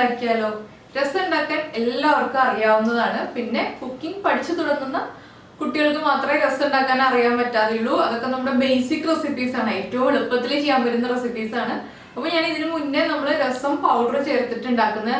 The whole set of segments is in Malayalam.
ഉണ്ടാക്കിയാലോ? രസം ഉണ്ടാക്കാൻ എല്ലാവർക്കും അറിയാവുന്നതാണ്. പിന്നെ കുക്കിംഗ് പഠിച്ചു തുടങ്ങുന്ന കുട്ടികൾക്ക് മാത്രമേ രസം ഉണ്ടാക്കാൻ അറിയാൻ പറ്റാതെയുള്ളൂ. അതൊക്കെ നമ്മുടെ ബേസിക് റെസിപ്പീസ് ആണ്. ഏറ്റവും എളുപ്പത്തിൽ ചെയ്യാൻ പറ്റുന്ന റെസിപ്പീസ് ആണ്. അപ്പൊ ഞാൻ ഇതിനു മുന്നേ നമ്മൾ രസം പൗഡർ ചേർത്തിട്ട് ഉണ്ടാക്കുന്ന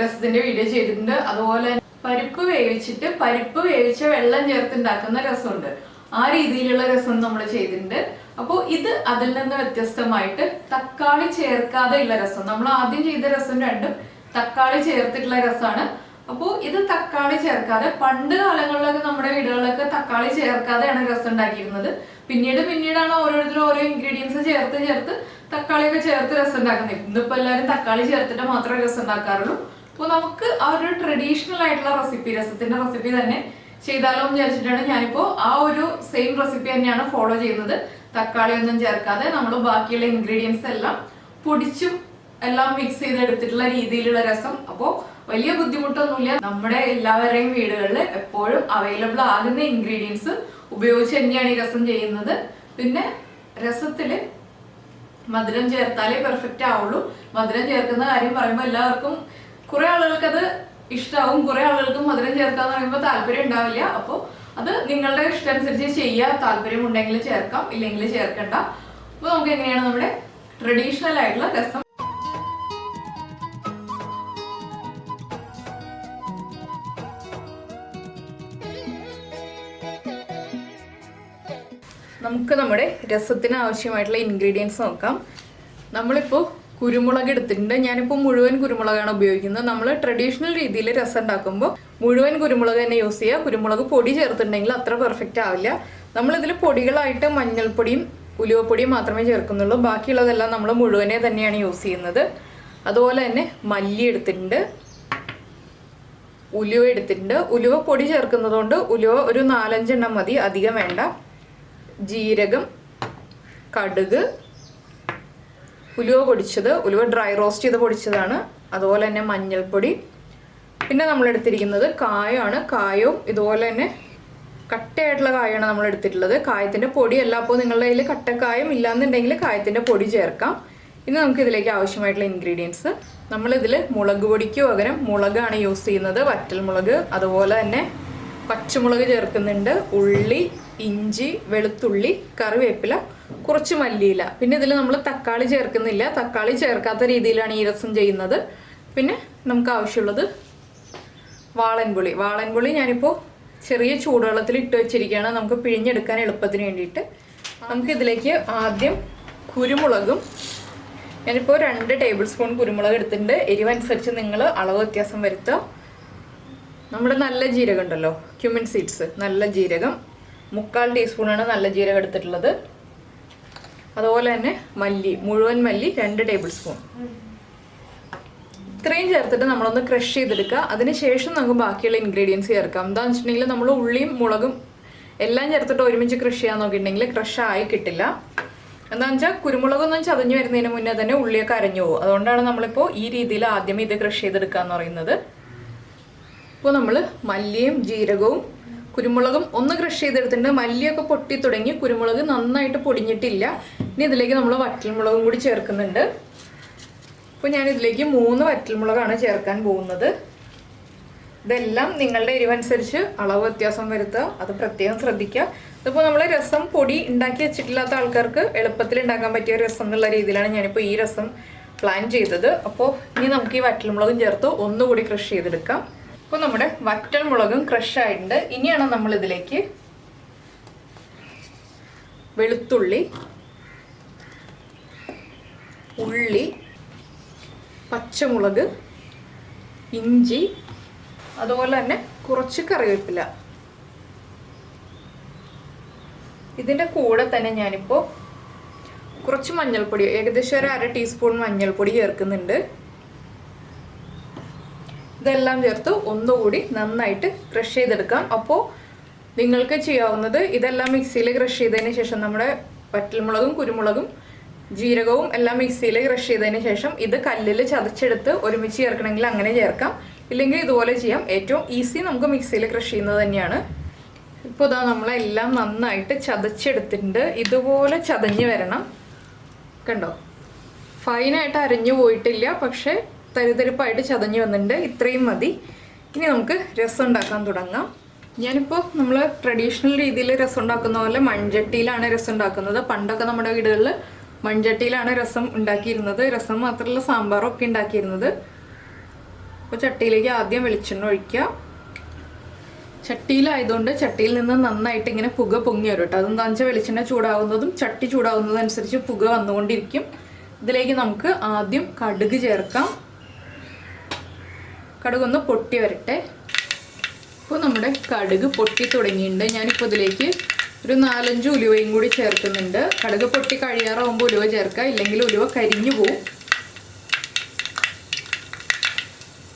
രസത്തിന്റെ വീഡിയോ ചെയ്തിട്ടുണ്ട്. അതുപോലെ പരിപ്പ് വേവിച്ചിട്ട് പരിപ്പ് വേവിച്ച വെള്ളം ചേർത്തുണ്ടാക്കുന്ന രസമുണ്ട്. ആ രീതിയിലുള്ള രസം നമ്മൾ ചെയ്തിട്ടുണ്ട്. അപ്പോൾ ഇത് അതിൽ നിന്ന് വ്യത്യസ്തമായിട്ട് തക്കാളി ചേർക്കാതെയുള്ള രസം. നമ്മൾ ആദ്യം ചെയ്ത രസം രണ്ടും തക്കാളി ചേർത്തിട്ടുള്ള രസമാണ്. അപ്പോൾ ഇത് തക്കാളി ചേർക്കാതെ പണ്ട് കാലങ്ങളിലൊക്കെ നമ്മുടെ വീടുകളിലൊക്കെ തക്കാളി ചേർക്കാതെയാണ് രസം ഉണ്ടാക്കിയിരുന്നത്. പിന്നീട് പിന്നീടാണ് ഓരോരുത്തരും ഓരോ ഇൻഗ്രീഡിയൻസ് ചേർത്ത് ചേർത്ത് തക്കാളിയൊക്കെ ചേർത്ത് രസം ഉണ്ടാക്കുന്നത്. ഇന്നിപ്പോ എല്ലാവരും തക്കാളി ചേർത്തിട്ട് മാത്രമേ രസം ഉണ്ടാക്കാറുള്ളൂ. അപ്പോൾ നമുക്ക് ആ ഒരു ട്രഡീഷണൽ ആയിട്ടുള്ള റെസിപ്പി രസത്തിന്റെ റെസിപ്പി തന്നെ ചെയ്താലോ എന്ന് വിചാരിച്ചിട്ടാണ് ഞാനിപ്പോ ആ ഒരു സെയിം റെസിപ്പി തന്നെയാണ് ഫോളോ ചെയ്യുന്നത്. തക്കാളി ഒന്നും ചേർക്കാതെ നമ്മൾ ബാക്കിയുള്ള ഇൻഗ്രീഡിയൻസ് എല്ലാം പൊടിച്ചും എല്ലാം മിക്സ് ചെയ്തെടുത്തിട്ടുള്ള രീതിയിലുള്ള രസം. അപ്പോൾ വലിയ ബുദ്ധിമുട്ടൊന്നുമില്ല. നമ്മുടെ എല്ലാവരുടെയും വീടുകളിൽ എപ്പോഴും അവൈലബിൾ ആകുന്ന ഇൻഗ്രീഡിയൻസ് ഉപയോഗിച്ച് തന്നെയാണ് ഈ രസം ചെയ്യുന്നത്. പിന്നെ രസത്തിൽ മധുരം ചേർത്താലേ പെർഫെക്റ്റ് ആവുള്ളൂ. മധുരം ചേർക്കുന്ന കാര്യം പറയുമ്പോൾ എല്ലാവർക്കും കുറെ ആളുകൾക്ക് അത് ഇഷ്ടാവും. കുറെ ആളുകൾക്ക് മധുരം ചേർക്കാന്ന് പറയുമ്പോൾ താല്പര്യം ഉണ്ടാവില്ല. അപ്പോൾ അത് നിങ്ങളുടെ ഇഷ്ടം അനുസരിച്ച് ചെയ്യുക താല്പര്യം ഉണ്ടെങ്കിൽ ചേർക്കാം. ഇല്ലെങ്കിൽ ചേർക്കണ്ട. അപ്പോൾ നമുക്ക് എങ്ങനെയാണ് നമ്മുടെ ട്രഡീഷണൽ ആയിട്ടുള്ള രസം നമുക്ക് നമ്മുടെ രസത്തിന് ആവശ്യമായിട്ടുള്ള ഇൻഗ്രീഡിയൻസ് നോക്കാം. നമ്മളിപ്പോൾ കുരുമുളക് എടുത്തിട്ടുണ്ട്. ഞാനിപ്പോൾ മുഴുവൻ കുരുമുളകാണ് ഉപയോഗിക്കുന്നത്. നമ്മൾ ട്രഡീഷണൽ രീതിയിൽ രസം ഉണ്ടാക്കുമ്പോൾ മുഴുവൻ കുരുമുളക് തന്നെ യൂസ് ചെയ്യുക. കുരുമുളക് പൊടി ചേർത്തിട്ടുണ്ടെങ്കിൽ അത്ര പെർഫെക്റ്റ് ആവില്ല. നമ്മളിതിൽ പൊടികളായിട്ട് മഞ്ഞൾപ്പൊടിയും ഉലുവപ്പൊടിയും മാത്രമേ ചേർക്കുന്നുള്ളൂ. ബാക്കിയുള്ളതെല്ലാം നമ്മൾ മുഴുവനെ തന്നെയാണ് യൂസ് ചെയ്യുന്നത്. അതുപോലെ തന്നെ മല്ലി എടുത്തിട്ടുണ്ട്. ഉലുവ എടുത്തിട്ടുണ്ട്. ഉലുവ പൊടി ചേർക്കുന്നതുകൊണ്ട് ഉലുവ ഒരു നാലഞ്ചെണ്ണം മതി. അധികം വേണ്ട. ജീരകം കടുക് ഉലുവ പൊടിച്ചത് ഉലുവ ഡ്രൈ റോസ്റ്റ് ചെയ്ത് പൊടിച്ചതാണ്. അതുപോലെ തന്നെ മഞ്ഞൾപ്പൊടി. പിന്നെ നമ്മൾ എടുത്തിരിക്കുന്നത് കായമാണ് കായവും ഇതുപോലെ തന്നെ കട്ടയായിട്ടുള്ള കായാണ് നമ്മൾ എടുത്തിട്ടുള്ളത്. കായത്തിന്റെ പൊടിയല്ല അപ്പോൾ നിങ്ങളുടെ കയ്യിൽ കട്ടക്കായം ഇല്ലാന്നുണ്ടെങ്കിൽ കായത്തിന്റെ പൊടി ചേർക്കാം. ഇനി നമുക്ക് ഇതിലേക്ക് ആവശ്യമായിട്ടുള്ള ഇൻഗ്രീഡിയൻസ് നമ്മളിതിൽ മുളക് പൊടിക്ക് പകരം മുളകാണ് യൂസ് ചെയ്യുന്നത്. വറ്റൽ മുളക് അതുപോലെ തന്നെ പച്ചമുളക് ചേർക്കുന്നുണ്ട് ഉള്ളി ഇഞ്ചി വെളുത്തുള്ളി കറിവേപ്പില കുറച്ച് മല്ലിയില. പിന്നെ ഇതിൽ നമ്മൾ തക്കാളി ചേർക്കുന്നില്ല. തക്കാളി ചേർക്കാത്ത രീതിയിലാണ് ഈ രസം ചെയ്യുന്നത്. പിന്നെ നമുക്ക് ആവശ്യമുള്ളത് വാളൻപുളി. വാളൻപുളി ഞാനിപ്പോൾ ചെറിയ ചൂടുവെള്ളത്തിൽ ഇട്ട് വെച്ചിരിക്കുകയാണ്. നമുക്ക് പിഴിഞ്ഞെടുക്കാൻ എളുപ്പത്തിന് വേണ്ടിയിട്ട്. നമുക്കിതിലേക്ക് ആദ്യം കുരുമുളകും ഞാനിപ്പോൾ രണ്ട് ടേബിൾ സ്പൂൺ കുരുമുളക് എടുത്തിട്ടുണ്ട്. എരിവനുസരിച്ച് നിങ്ങൾ അളവ് വ്യത്യാസം വരുത്തുക. നമ്മുടെ നല്ല ജീരകം ഉണ്ടല്ലോ ക്യുമിൻ സീഡ്സ് നല്ല ജീരകം മുക്കാൽ ടീസ്പൂണാണ് നല്ല ജീരകം എടുത്തിട്ടുള്ളത്. അതുപോലെ തന്നെ മല്ലി മുഴുവൻ മല്ലി രണ്ട് ടേബിൾ സ്പൂൺ ഇത്രയും ചേർത്തിട്ട് നമ്മളൊന്ന് ക്രഷ് ചെയ്തെടുക്കുക. അതിനുശേഷം നമുക്ക് ബാക്കിയുള്ള ഇൻഗ്രീഡിയൻസ് ചേർക്കാം. എന്താണെന്ന് വെച്ചിട്ടുണ്ടെങ്കിൽ നമ്മൾ ഉള്ളിയും മുളകും എല്ലാം ചേർത്തിട്ട് ഒരുമിച്ച് ക്രഷ് ചെയ്യാൻ നോക്കിയിട്ടുണ്ടെങ്കിൽ ക്രഷ് ആയി കിട്ടില്ല. എന്താണെന്ന് വെച്ചാൽ കുരുമുളക് ഒന്നും ചതഞ്ഞു വരുന്നതിന് മുന്നേ തന്നെ ഉള്ളിയൊക്കെ അരഞ്ഞു പോകും. അതുകൊണ്ടാണ് നമ്മളിപ്പോൾ ഈ രീതിയിൽ ആദ്യമേ ഇത് ക്രഷ് ചെയ്തെടുക്കുക എന്ന് പറയുന്നത്. ഇപ്പോൾ നമ്മൾ മല്ലിയും ജീരകവും കുരുമുളകും ഒന്ന് ക്രഷ് ചെയ്തെടുത്തിട്ടുണ്ട്. മല്ലിയൊക്കെ പൊട്ടി തുടങ്ങി കുരുമുളക് നന്നായിട്ട് പൊടിഞ്ഞിട്ടില്ല. ഇനി ഇതിലേക്ക് നമ്മൾ വറ്റൽമുളകും കൂടി ചേർക്കുന്നുണ്ട്. അപ്പോൾ ഞാൻ ഇതിലേക്ക് മൂന്ന് വറ്റൽമുളകാണ് ചേർക്കാൻ പോകുന്നത്. ഇതെല്ലാം നിങ്ങളുടെ എരിവനുസരിച്ച് അളവ് വ്യത്യാസം വരുത്തുക. അത് പ്രത്യേകം ശ്രദ്ധിക്കുക. ഇതിപ്പോൾ നമ്മൾ രസം പൊടി ഉണ്ടാക്കി വെച്ചിട്ടില്ലാത്ത ആൾക്കാർക്ക് എളുപ്പത്തിൽ ഉണ്ടാക്കാൻ പറ്റിയ രസം എന്നുള്ള രീതിയിലാണ് ഞാനിപ്പോൾ ഈ രസം പ്ലാൻ ചെയ്തത്. അപ്പോൾ ഇനി നമുക്ക് ഈ വറ്റൽമുളകും ചേർത്ത് ഒന്നുകൂടി ക്രഷ് ചെയ്തെടുക്കാം. അപ്പോൾ നമ്മുടെ വറ്റൽ മുളകും ക്രഷ് ആയിട്ടുണ്ട്. ഇനിയാണ് നമ്മൾ ഇതിലേക്ക് വെളുത്തുള്ളി ഉള്ളി പച്ചമുളക് ഇഞ്ചി അതുപോലെ തന്നെ കുറച്ച് കറിവേപ്പില. ഇതിന്റെ കൂടെ തന്നെ ഞാനിപ്പോൾ കുറച്ച് മഞ്ഞൾപ്പൊടി ഏകദേശം ഒരു അര ടീസ്പൂൺ മഞ്ഞൾപ്പൊടി ചേർക്കുന്നുണ്ട്. ഇതെല്ലാം ചേർത്ത് ഒന്നുകൂടി നന്നായിട്ട് ക്രഷ് ചെയ്തെടുക്കാം. അപ്പോൾ നിങ്ങൾക്ക് ചെയ്യാവുന്നത് ഇതെല്ലാം മിക്സിയിൽ ക്രഷ് ചെയ്തതിന് ശേഷം നമ്മുടെ വറ്റൽമുളകും കുരുമുളകും ജീരകവും എല്ലാം മിക്സിയിൽ ക്രഷ് ചെയ്തതിന് ശേഷം ഇത് കല്ലിൽ ചതച്ചെടുത്ത് ഒരുമിച്ച് ചേർക്കണമെങ്കിൽ അങ്ങനെ ചേർക്കാം. ഇല്ലെങ്കിൽ ഇതുപോലെ ചെയ്യാം. ഏറ്റവും ഈസി നമുക്ക് മിക്സിയിൽ ക്രഷ് ചെയ്യുന്നത് തന്നെയാണ്. ഇപ്പോൾ ഇതാ നമ്മളെല്ലാം നന്നായിട്ട് ചതച്ചെടുത്തിട്ടുണ്ട്. ഇതുപോലെ ചതഞ്ഞ് വരണം. കണ്ടോ? ഫൈനായിട്ട് അരഞ്ഞു പോയിട്ടില്ല. പക്ഷേ തരിതരിപ്പായിട്ട് ചതഞ്ഞ് വന്നിട്ടുണ്ട്. ഇത്രയും മതി. ഇനി നമുക്ക് രസം ഉണ്ടാക്കാൻ തുടങ്ങാം. ഞാനിപ്പോൾ നമ്മൾ ട്രഡീഷണൽ രീതിയിൽ രസം ഉണ്ടാക്കുന്ന പോലെ മൺചട്ടിയിലാണ് രസം ഉണ്ടാക്കുന്നത് പണ്ടൊക്കെ നമ്മുടെ വീടുകളിൽ മൺചട്ടിയിലാണ് രസം ഉണ്ടാക്കിയിരുന്നത്. രസം മാത്രമല്ല സാമ്പാറും ഒക്കെ ഉണ്ടാക്കിയിരുന്നത്. അപ്പോൾ ചട്ടിയിലേക്ക് ആദ്യം വെളിച്ചെണ്ണ ഒഴിക്കുക. ചട്ടിയിലായതുകൊണ്ട് ചട്ടിയിൽ നിന്ന് നന്നായിട്ട് ഇങ്ങനെ പുക പൊങ്ങി വരും കേട്ടോ. അതെന്താണെന്ന് വെച്ചാൽ വെളിച്ചെണ്ണ ചൂടാവുന്നതും ചട്ടി ചൂടാവുന്നതും അനുസരിച്ച് പുക വന്നുകൊണ്ടിരിക്കും. ഇതിലേക്ക് നമുക്ക് ആദ്യം കടുക് ചേർക്കാം. കടുക് ഒന്ന് പൊട്ടി വരട്ടെ. ഇപ്പോൾ നമ്മുടെ കടുക് പൊട്ടി തുടങ്ങിയിട്ടുണ്ട്. ഞാനിപ്പോൾ ഇതിലേക്ക് ഒരു നാലഞ്ച് ഉലുവയും കൂടി ചേർക്കുന്നുണ്ട്. കടുക് പൊട്ടി കഴിയാറാവുമ്പോൾ ഉലുവ ചേർക്കുക. ഇല്ലെങ്കിൽ ഉലുവ കരിഞ്ഞു പോവും.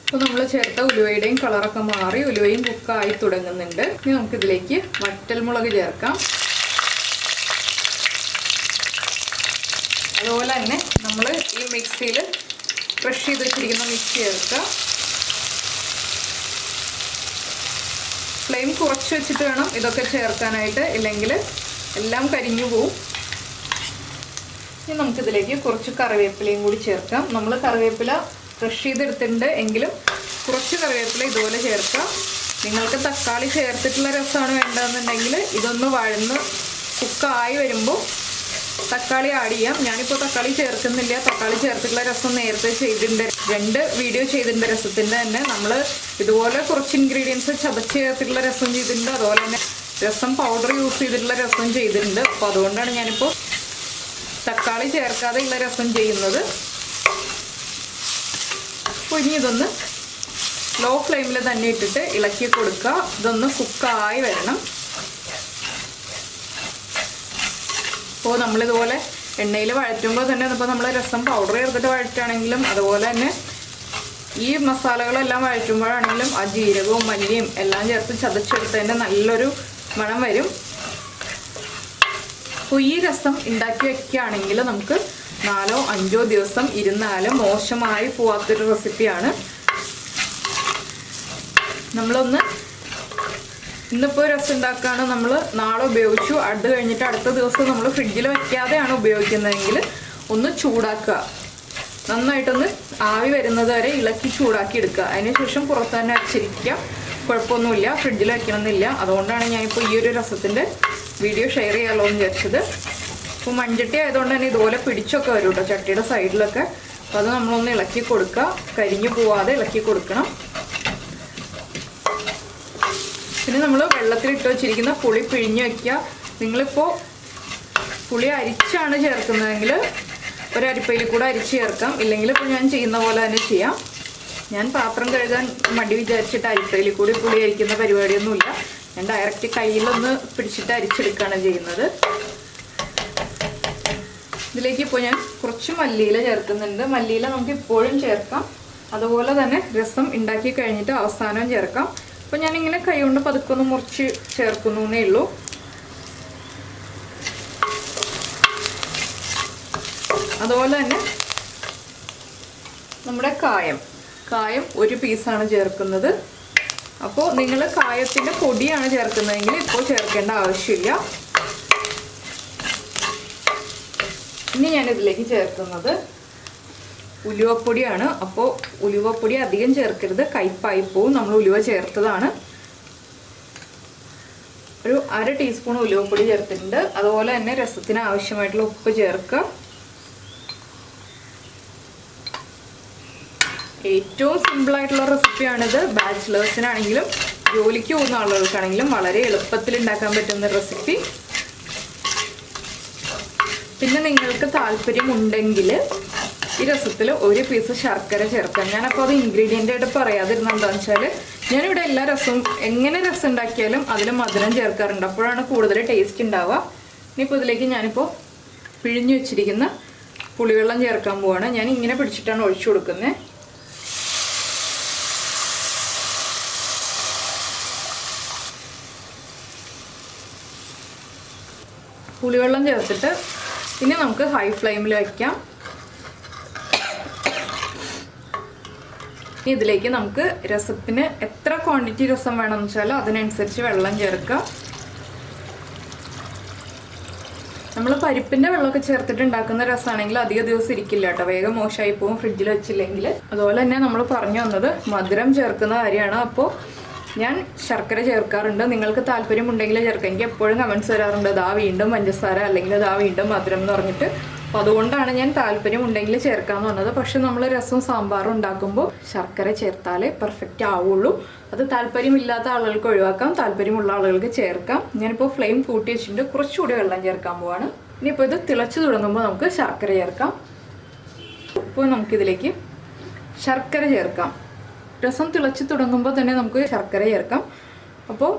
അപ്പോൾ നമ്മൾ ചേർത്ത ഉലുവയുടെയും കളറൊക്കെ മാറി ഉലുവയും കുക്കായി തുടങ്ങുന്നുണ്ട്. ഇനി നമുക്കിതിലേക്ക് വറ്റൽമുളക് ചേർക്കാം. അതുപോലെ തന്നെ നമ്മൾ ഈ മിക്സിയിൽ ഫ്രഷ് ചെയ്ത് വെച്ചിരിക്കുന്ന മിക്സി ചേർക്കുക. ഫ്ലെയിം കുറച്ച് വെച്ചിട്ട് വേണം ഇതൊക്കെ ചേർക്കാനായിട്ട്. ഇല്ലെങ്കിൽ എല്ലാം കരിഞ്ഞു പോവും. ഇനി നമുക്കിതിലേക്ക് കുറച്ച് കറിവേപ്പിലയും കൂടി ചേർക്കാം. നമ്മൾ കറിവേപ്പില ക്രഷ് ചെയ്തെടുത്തിട്ടുണ്ട് എങ്കിലും കുറച്ച് കറിവേപ്പില ഇതുപോലെ ചേർക്കാം. നിങ്ങൾക്ക് തക്കാളി ചേർത്തിട്ടുള്ള രസമാണ് വേണ്ടതെന്നുണ്ടെങ്കിൽ ഇതൊന്ന് വഴന്ന് കുക്കായി വരുമ്പോൾ തക്കാളി ആഡ് ചെയ്യാം. ഞാനിപ്പോൾ തക്കാളി ചേർക്കുന്നില്ല. തക്കാളി ചേർത്തിട്ടുള്ള രസം നേരത്തെ ചെയ്തിട്ടുണ്ട്. രണ്ട് വീഡിയോ ചെയ്തിട്ടുണ്ട് രസത്തിന്റെ തന്നെ. നമ്മൾ ഇതുപോലെ കുറച്ച് ഇൻഗ്രീഡിയൻസ് ചതച്ച് ചേർത്തിട്ടുള്ള രസം ചെയ്തിട്ടുണ്ട്. അതുപോലെ തന്നെ രസം പൗഡർ യൂസ് ചെയ്തിട്ടുള്ള രസം ചെയ്തിട്ടുണ്ട്. അപ്പോൾ അതുകൊണ്ടാണ് ഞാനിപ്പോൾ തക്കാളി ചേർക്കാതെ ഉള്ള രസം ചെയ്യുന്നത്. അപ്പോൾ ഇനി ഇതൊന്ന് ലോ ഫ്ലെയിമിൽ തന്നെ ഇട്ടിട്ട് ഇളക്കി കൊടുക്കുക. ഇതൊന്ന് കുക്കായി വരണം. അപ്പോൾ നമ്മളിതുപോലെ എണ്ണയിൽ വഴറ്റുമ്പോൾ തന്നെ ഇപ്പോൾ നമ്മൾ രസം പൗഡർ ചേർത്തിട്ട് വഴറ്റുകയാണെങ്കിലും അതുപോലെ തന്നെ ഈ മസാലകളെല്ലാം വഴറ്റുമ്പോഴാണെങ്കിലും ആ ജീരകവും മല്ലിയും എല്ലാം ചേർത്ത് ചതച്ചെടുത്തതിന്റെ നല്ലൊരു മണം വരും. അപ്പോൾ ഈ രസം ഉണ്ടാക്കി വയ്ക്കുകയാണെങ്കിൽ നമുക്ക് നാലോ അഞ്ചോ ദിവസം ഇരുന്നാലും മോശമായി പോവാത്തൊരു റെസിപ്പിയാണ് നമ്മളൊന്ന് ഇന്നിപ്പോൾ രസം ഉണ്ടാക്കുകയാണ് നമ്മൾ നാളെ ഉപയോഗിച്ചു. അത് കഴിഞ്ഞിട്ട് അടുത്ത ദിവസം നമ്മൾ ഫ്രിഡ്ജിൽ വയ്ക്കാതെയാണ് ഉപയോഗിക്കുന്നതെങ്കിൽ ഒന്ന് ചൂടാക്കുക. നന്നായിട്ടൊന്ന് ആവി വരുന്നത് വരെ ഇളക്കി ചൂടാക്കി എടുക്കുക. അതിനുശേഷം പുറത്ത് തന്നെ അടിച്ചിരിക്കുക കുഴപ്പമൊന്നുമില്ല. ഫ്രിഡ്ജിൽ വയ്ക്കണമെന്നില്ല അതുകൊണ്ടാണ് ഞാനിപ്പോൾ ഈ ഒരു രസത്തിന്റെ വീഡിയോ ഷെയർ ചെയ്യാമല്ലോ എന്ന് വിചാരിച്ചത്. അപ്പോൾ മൺചട്ടി ആയതുകൊണ്ട് തന്നെ ഇതുപോലെ പിടിച്ചൊക്കെ വരും കേട്ടോ ചട്ടിയുടെ സൈഡിലൊക്കെ. അപ്പോൾ അത് നമ്മളൊന്ന് ഇളക്കി കൊടുക്കുക. കരിഞ്ഞു പോവാതെ ഇളക്കി കൊടുക്കണം. പിന്നെ നമ്മൾ വെള്ളത്തിലിട്ട് വെച്ചിരിക്കുന്ന പുളി പിഴിഞ്ഞ് വയ്ക്കുക നിങ്ങളിപ്പോൾ പുളി അരിച്ചാണ് ചേർക്കുന്നതെങ്കിൽ ഒരരിപ്പയിൽ കൂടെ അരിച്ച് ചേർക്കാം. ഇല്ലെങ്കിൽ ഇപ്പോൾ ഞാൻ ചെയ്യുന്ന പോലെ തന്നെ ചെയ്യാം. ഞാൻ പാത്രം കഴുകാൻ മടി വിചാരിച്ചിട്ട് അരിപ്പയിൽ കൂടി പുളി അരിക്കുന്ന പരിപാടിയൊന്നുമില്ല. ഞാൻ ഡയറക്റ്റ് കയ്യിലൊന്ന് പിടിച്ചിട്ട് അരിച്ചെടുക്കുകയാണ് ചെയ്യുന്നത്. ഇതിലേക്ക് ഇപ്പോൾ ഞാൻ കുറച്ച് മല്ലിയില ചേർക്കുന്നുണ്ട്. മല്ലിയില നമുക്ക് ഇപ്പോഴും ചേർക്കാം. അതുപോലെ തന്നെ രസം ഉണ്ടാക്കി കഴിഞ്ഞിട്ട് അവസാനം ചേർക്കാം. അപ്പോൾ ഞാനിങ്ങനെ കൈ കൊണ്ട് പതുക്കൊന്ന് മുറിച്ച് ചേർക്കുന്നു എന്നേ ഉള്ളൂ. അതുപോലെ തന്നെ നമ്മുടെ കായം. കായം ഒരു പീസാണ് ചേർക്കുന്നത്. അപ്പോൾ നിങ്ങൾ കായത്തിന്റെ പൊടിയാണ് ചേർക്കുന്നതെങ്കിൽ ഇപ്പോൾ ചേർക്കേണ്ട ആവശ്യമില്ല. ഇനി ഞാനിതിലേക്ക് ചേർക്കുന്നത് ഉലുവപ്പൊടിയാണ്. അപ്പോൾ ഉലുവപ്പൊടി അധികം ചേർക്കരുത്. കയ്പായി പോവും. നമ്മൾ ഉലുവ ചേർത്തതാണ്. ഒരു അര ടീസ്പൂൺ ഉലുവപ്പൊടി ചേർത്തിട്ടുണ്ട്. അതുപോലെ തന്നെ രസത്തിന് ആവശ്യമായിട്ടുള്ള ഉപ്പ് ചേർക്കുക. ഏറ്റവും സിമ്പിൾ ആയിട്ടുള്ള റെസിപ്പിയാണിത് ബാച്ചിലേഴ്സിനാണെങ്കിലും ജോലിക്ക് പോകുന്ന ആളുകൾക്കാണെങ്കിലും വളരെ എളുപ്പത്തിൽ ഉണ്ടാക്കാൻ പറ്റുന്ന റെസിപ്പി പിന്നെ നിങ്ങൾക്ക് താല്പര്യമുണ്ടെങ്കിൽ ഈ രസത്തിൽ ഒരു പീസ് ശർക്കര ചേർക്കാം. ഞാനപ്പോൾ അത് ഇൻഗ്രീഡിയന്റ് ആയിട്ട് പറയാതിരുന്ന വെച്ചാൽ ഞാനിവിടെ എല്ലാ രസവും എങ്ങനെ രസം ഉണ്ടാക്കിയാലും അതിൽ മധുരം ചേർക്കാറുണ്ട്. അപ്പോഴാണ് കൂടുതൽ ടേസ്റ്റ് ഉണ്ടാവുക. ഇനിയിപ്പോൾ ഇതിലേക്ക് ഞാനിപ്പോൾ പിഴിഞ്ഞു വെച്ചിരിക്കുന്ന പുളിവെള്ളം ചേർക്കാൻ പോവാണ്. ഞാൻ ഇങ്ങനെ പിടിച്ചിട്ടാണ് ഒഴിച്ചു കൊടുക്കുന്നത് പുളിവെള്ളം ചേർത്തിട്ട് പിന്നെ നമുക്ക് ഹൈ ഫ്ലെയിമിൽ വയ്ക്കാം ഇനി ഇതിലേക്ക് നമുക്ക് രസത്തിന് എത്ര ക്വാണ്ടിറ്റി രസം വേണമെന്ന് വെച്ചാൽ അതിനനുസരിച്ച് വെള്ളം ചേർക്കുക. നമ്മൾ പരിപ്പിന്റെ വെള്ളമൊക്കെ ചേർത്തിട്ട് ഉണ്ടാക്കുന്ന രസമാണെങ്കിൽ അധിക ദിവസം ഇരിക്കില്ല കേട്ടോ. വേഗം മോശമായി പോകും ഫ്രിഡ്ജിൽ വെച്ചില്ലെങ്കിൽ അതുപോലെ തന്നെ നമ്മൾ പറഞ്ഞു വന്നത് മധുരം ചേർക്കുന്ന കാര്യമാണ്. അപ്പോൾ ഞാൻ ശർക്കര ചേർക്കാറുണ്ട്. നിങ്ങൾക്ക് താല്പര്യമുണ്ടെങ്കിൽ ചേർക്കാം. എനിക്ക് എപ്പോഴും കമൻസ് വരാറുണ്ട്. ദാ വീണ്ടും പഞ്ചസാര അല്ലെങ്കിൽ ദാ വീണ്ടും മധുരം എന്ന് പറഞ്ഞിട്ട്. അപ്പോൾ അതുകൊണ്ടാണ് ഞാൻ താല്പര്യം ഉണ്ടെങ്കിൽ ചേർക്കാന്ന് പറഞ്ഞത്. പക്ഷെ നമ്മൾ രസം സാമ്പാർ ഉണ്ടാക്കുമ്പോൾ ശർക്കര ചേർത്താലേ പെർഫെക്റ്റ് ആവുള്ളൂ. അത് താല്പര്യമില്ലാത്ത ആളുകൾക്ക് ഒഴിവാക്കാം താല്പര്യമുള്ള ആളുകൾക്ക് ചേർക്കാം. ഞാനിപ്പോൾ ഫ്ലെയിം കൂട്ടി വെച്ചിട്ടുണ്ട്. കുറച്ചുകൂടി വെള്ളം ചേർക്കാൻ പോവാണ്. ഇനിയിപ്പോൾ ഇത് തിളച്ചു തുടങ്ങുമ്പോൾ നമുക്ക് ശർക്കര ചേർക്കാം. ഇപ്പോൾ നമുക്കിതിലേക്ക് ശർക്കര ചേർക്കാം. രസം തിളച്ചു തുടങ്ങുമ്പോൾ തന്നെ നമുക്ക് ശർക്കര ചേർക്കാം. അപ്പോൾ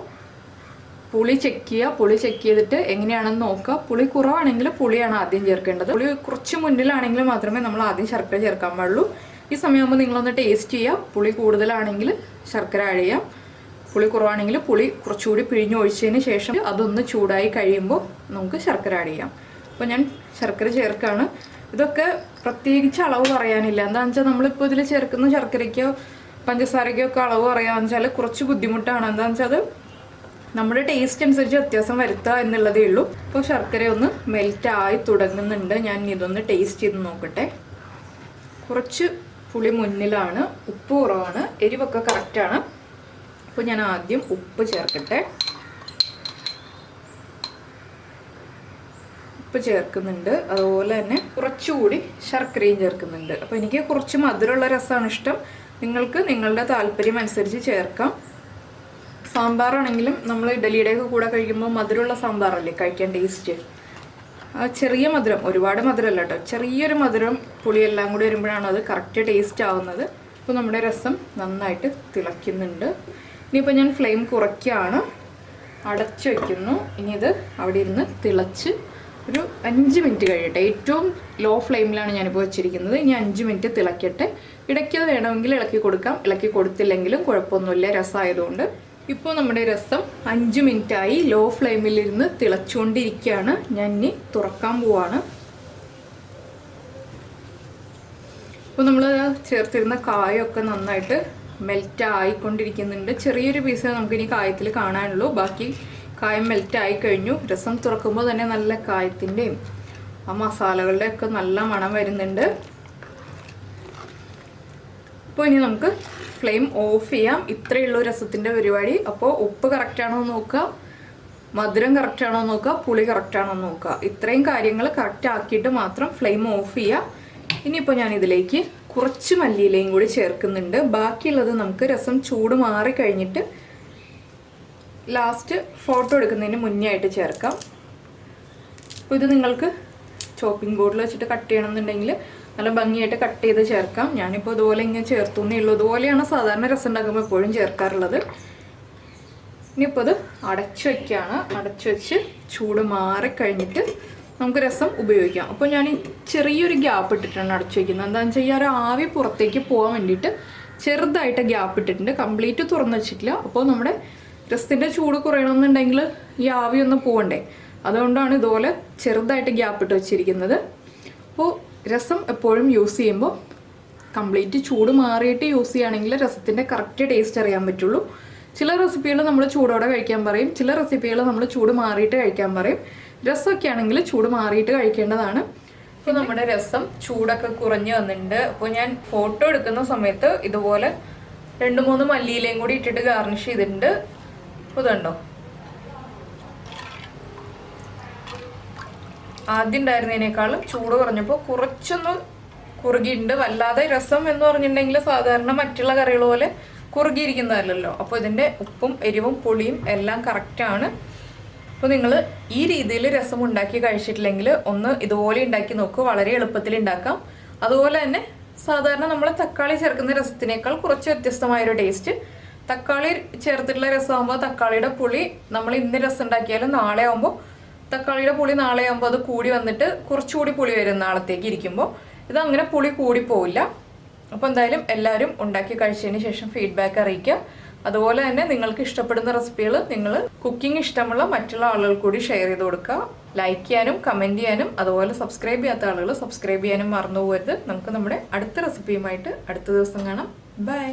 പുളി ചെക്ക് ചെയ്യുക. പുളി ചെക്ക് ചെയ്തിട്ട് എങ്ങനെയാണെന്ന് നോക്കുക. പുളി കുറവാണെങ്കിൽ പുളിയാണ് ആദ്യം ചേർക്കേണ്ടത്. പുളി കുറച്ച് മുന്നിലാണെങ്കിൽ മാത്രമേ നമ്മൾ ആദ്യം ശർക്കര ചേർക്കാൻ പാടുള്ളൂ. ഈ സമയമാകുമ്പോൾ നിങ്ങളൊന്ന് ടേസ്റ്റ് ചെയ്യുക. പുളി കൂടുതലാണെങ്കിൽ ശർക്കര ആഡ് ചെയ്യാം. പുളി കുറവാണെങ്കിൽ പുളി കുറച്ചുകൂടി പിഴിഞ്ഞൊഴിച്ചതിന് ശേഷം അതൊന്ന് ചൂടായി കഴിയുമ്പോൾ നമുക്ക് ശർക്കര ആഡ് ചെയ്യാം. അപ്പോൾ ഞാൻ ശർക്കര ചേർക്കാണ് ഇതൊക്കെ പ്രത്യേകിച്ച് അളവ് പറയാനില്ല. എന്താണെന്ന് വെച്ചാൽ നമ്മളിപ്പോൾ ഇതിൽ ചേർക്കുന്ന ശർക്കരയ്ക്കോ പഞ്ചസാരയ്ക്കോ ഒക്കെ അളവ് പറയാമെന്ന് വെച്ചാൽ കുറച്ച് ബുദ്ധിമുട്ടാണ്. എന്താണെന്ന് വെച്ചാൽ അത് നമ്മുടെ ടേസ്റ്റ് അനുസരിച്ച് വ്യത്യാസം വരുത്തുക എന്നുള്ളതേ ഉള്ളൂ. ഇപ്പോൾ ശർക്കര ഒന്ന് മെൽറ്റ് ആയി തുടങ്ങുന്നുണ്ട്. ഞാൻ ഇതൊന്ന് ടേസ്റ്റ് ചെയ്ത് നോക്കട്ടെ. കുറച്ച് പുളി മുന്നിലാണ്. ഉപ്പ് കുറവാണ്. എരിവൊക്കെ കറക്റ്റാണ് അപ്പോൾ ഞാൻ ആദ്യം ഉപ്പ് ചേർക്കട്ടെ. ഉപ്പ് ചേർക്കുന്നുണ്ട്. അതുപോലെ തന്നെ കുറച്ചുകൂടി ശർക്കരയും ചേർക്കുന്നുണ്ട്. അപ്പോൾ എനിക്ക് കുറച്ച് മധുരമുള്ള രസമാണ് ഇഷ്ടം. നിങ്ങൾക്ക് നിങ്ങളുടെ താല്പര്യം അനുസരിച്ച് ചേർക്കാം. സാമ്പാറാണെങ്കിലും നമ്മൾ ഇഡലിയുടെയൊക്കെ കൂടെ കഴിക്കുമ്പോൾ മധുരമുള്ള സാമ്പാറല്ലേ? കഴിക്കാൻ ടേസ്റ്റ് ആ ചെറിയ മധുരം. ഒരുപാട് മധുരമല്ല കേട്ടോ. ചെറിയൊരു മധുരം പുളിയെല്ലാം കൂടി വരുമ്പോഴാണ് അത് കറക്റ്റ് ടേസ്റ്റ് ആവുന്നത്. അപ്പോൾ നമ്മുടെ രസം നന്നായിട്ട് തിളയ്ക്കുന്നുണ്ട്. ഇനിയിപ്പോൾ ഞാൻ ഫ്ലെയിം കുറയ്ക്കുകയാണ്. അടച്ചു വയ്ക്കുന്നു ഇനി ഇത് അവിടെ ഇരുന്ന് തിളച്ച് ഒരു അഞ്ച് മിനിറ്റ് കഴിയട്ടെ. ഏറ്റവും ലോ ഫ്ലെയിമിലാണ് ഞാനിപ്പോൾ വെച്ചിരിക്കുന്നത്. ഇനി അഞ്ച് മിനിറ്റ് തിളയ്ക്കട്ടെ ഇടയ്ക്കത് വേണമെങ്കിൽ ഇളക്കി കൊടുക്കാം. ഇളക്കി കൊടുത്തില്ലെങ്കിലും കുഴപ്പമൊന്നുമില്ല. രസമായതുകൊണ്ട്. ഇപ്പോൾ നമ്മുടെ രസം അഞ്ച് മിനിറ്റായി ലോ ഫ്ലെയിമിലിരുന്ന് തിളച്ചുകൊണ്ടിരിക്കുകയാണ്. ഞാൻ ഇനി തുറക്കാൻ പോവാണ്. ഇപ്പോൾ നമ്മൾ ചേർത്തിരുന്ന കായൊക്കെ നന്നായിട്ട് മെൽറ്റ് ആയിക്കൊണ്ടിരിക്കുന്നുണ്ട്. ചെറിയൊരു പീസ് നമുക്കിനി കായത്തിൽ കാണാനുള്ളൂ. ബാക്കി കായം മെൽറ്റ് ആയി കഴിഞ്ഞു. രസം തുറക്കുമ്പോൾ തന്നെ നല്ല കായത്തിന്റെയും ആ മസാലകളുടെ ഒക്കെ നല്ല മണം വരുന്നുണ്ട്. അപ്പോൾ ഇനി നമുക്ക് ഫ്ലെയിം ഓഫ് ചെയ്യാം. ഇത്രയേ ഉള്ളൂ രസത്തിന്റെ പരിപാടി. അപ്പോൾ ഉപ്പ് കറക്റ്റാണോ എന്ന് നോക്കുക. മധുരം കറക്റ്റാണോ എന്ന് നോക്കുക. പുളി കറക്റ്റാണോ എന്ന് നോക്കുക. ഇത്രയും കാര്യങ്ങൾ കറക്റ്റ് ആക്കിയിട്ട് മാത്രം ഫ്ലെയിം ഓഫ് ചെയ്യുക ഇനിയിപ്പോൾ ഞാൻ ഇതിലേക്ക് കുറച്ച് മല്ലിയിലയും കൂടി ചേർക്കുന്നുണ്ട്. ബാക്കിയുള്ളത് നമുക്ക് രസം ചൂട് മാറി കഴിഞ്ഞിട്ട് ലാസ്റ്റ് ഫോട്ടോ എടുക്കുന്നതിന് മുന്നേ ആയിട്ട് ചേർക്കാം. അപ്പോൾ ഇത് നിങ്ങൾക്ക് ചോപ്പിംഗ് ബോർഡിൽ വെച്ചിട്ട് കട്ട് ചെയ്യണമെന്നുണ്ടെങ്കിൽ നല്ല ഭംഗിയായിട്ട് കട്ട് ചെയ്ത് ചേർക്കാം. ഞാനിപ്പോൾ ഇതുപോലെ ഇങ്ങനെ ചേർത്തുന്നേ ഉള്ളൂ. ഇതുപോലെയാണ് സാധാരണ രസം ഉണ്ടാക്കുമ്പോൾ എപ്പോഴും ചേർക്കാറുള്ളത്. ഇനിയിപ്പോൾ ഇത് അടച്ചു വയ്ക്കുകയാണ് അടച്ചു വെച്ച് ചൂട് മാറിക്കഴിഞ്ഞിട്ട് നമുക്ക് രസം ഉപയോഗിക്കാം. അപ്പോൾ ഞാൻ ചെറിയൊരു ഗ്യാപ്പ് ഇട്ടിട്ടാണ് അടച്ചു വയ്ക്കുന്നത് എന്താണെന്ന് വെച്ചാൽ ഈ ഒരു ആവി പുറത്തേക്ക് പോകാൻ വേണ്ടിയിട്ട് ചെറുതായിട്ട് ഗ്യാപ്പ് ഇട്ടിട്ടുണ്ട്. കംപ്ലീറ്റ് തുറന്നു വെച്ചിട്ടില്ല. അപ്പോൾ നമ്മുടെ രസത്തിന്റെ ചൂട് കുറയണമെന്നുണ്ടെങ്കിൽ ഈ ആവി ഒന്ന് പോകണ്ടേ അതുകൊണ്ടാണ് ഇതുപോലെ ചെറുതായിട്ട് ഗ്യാപ്പ് ഇട്ട് വെച്ചിരിക്കുന്നത്. അപ്പോൾ രസം എപ്പോഴും യൂസ് ചെയ്യുമ്പോൾ കംപ്ലീറ്റ് ചൂട് മാറിയിട്ട് യൂസ് ചെയ്യുകയാണെങ്കിൽ രസത്തിന്റെ കറക്റ്റ് ടേസ്റ്റ് അറിയാൻ പറ്റുള്ളൂ. ചില റെസിപ്പികൾ നമ്മൾ ചൂടോടെ കഴിക്കാൻ പറയും. ചില റെസിപ്പികൾ നമ്മൾ ചൂട് മാറിയിട്ട് കഴിക്കാൻ പറയും. രസമൊക്കെ ആണെങ്കിൽ ചൂട് മാറിയിട്ട് കഴിക്കേണ്ടതാണ്. ഇപ്പോൾ നമ്മുടെ രസം ചൂടൊക്കെ കുറഞ്ഞു വന്നിട്ടുണ്ട്. അപ്പോൾ ഞാൻ ഫോട്ടോ എടുക്കുന്ന സമയത്ത് ഇതുപോലെ രണ്ട് മൂന്ന് മല്ലിയിലയും കൂടി ഇട്ടിട്ട് ഗാർണിഷ് ചെയ്തിട്ടുണ്ട്. ഇതുണ്ടോ? ആദ്യം ഉണ്ടായിരുന്നതിനേക്കാളും ചൂട് കുറഞ്ഞപ്പോൾ കുറച്ചൊന്ന് കുറുകിയിട്ടുണ്ട്. വല്ലാതെ രസം എന്ന് പറഞ്ഞിട്ടുണ്ടെങ്കിൽ സാധാരണ മറ്റുള്ള കറികൾ പോലെ കുറുകിയിരിക്കുന്നതല്ലല്ലോ. അപ്പോൾ ഇതിന്റെ ഉപ്പും എരിവും പുളിയും എല്ലാം കറക്റ്റാണ് അപ്പോൾ നിങ്ങൾ ഈ രീതിയിൽ രസം ഉണ്ടാക്കി കഴിച്ചിട്ടില്ലെങ്കിൽ ഒന്ന് ഇതുപോലെ ഉണ്ടാക്കി നോക്കൂ. വളരെ എളുപ്പത്തിൽ ഉണ്ടാക്കാം. അതുപോലെ തന്നെ സാധാരണ നമ്മൾ തക്കാളി ചേർക്കുന്ന രസത്തിനേക്കാൾ കുറച്ച് വ്യത്യസ്തമായൊരു ടേസ്റ്റ് തക്കാളി ചേർത്തിട്ടുള്ള രസമാകുമ്പോൾ തക്കാളിയുടെ പുളി നമ്മൾ ഇന്ന് രസം ഉണ്ടാക്കിയാലും നാളെ ആകുമ്പോൾ തക്കാളിയുടെ പുളി നാളെ ആകുമ്പോൾ അത് കൂടി വന്നിട്ട് കുറച്ചുകൂടി പുളി വരും നാളത്തേക്ക് ഇരിക്കുമ്പോൾ ഇത് അങ്ങനെ പുളി കൂടി പോവില്ല. അപ്പോൾ എന്തായാലും എല്ലാവരും ഉണ്ടാക്കി കഴിച്ചതിന് ശേഷം ഫീഡ്ബാക്ക് അറിയിക്കുക. അതുപോലെ തന്നെ നിങ്ങൾക്ക് ഇഷ്ടപ്പെടുന്ന റെസിപ്പികൾ നിങ്ങൾ കുക്കിംഗ് ഇഷ്ടമുള്ള മറ്റുള്ള ആളുകൾ കൂടി ഷെയർ ചെയ്ത് കൊടുക്കുക. ലൈക്ക് ചെയ്യാനും കമന്റ് ചെയ്യാനും അതുപോലെ സബ്സ്ക്രൈബ് ചെയ്യാത്ത ആളുകൾ സബ്സ്ക്രൈബ് ചെയ്യാനും മറന്നു പോകരുത്. നമുക്ക് നമ്മുടെ അടുത്ത റെസിപ്പിയുമായിട്ട് അടുത്ത ദിവസം കാണാം. ബൈ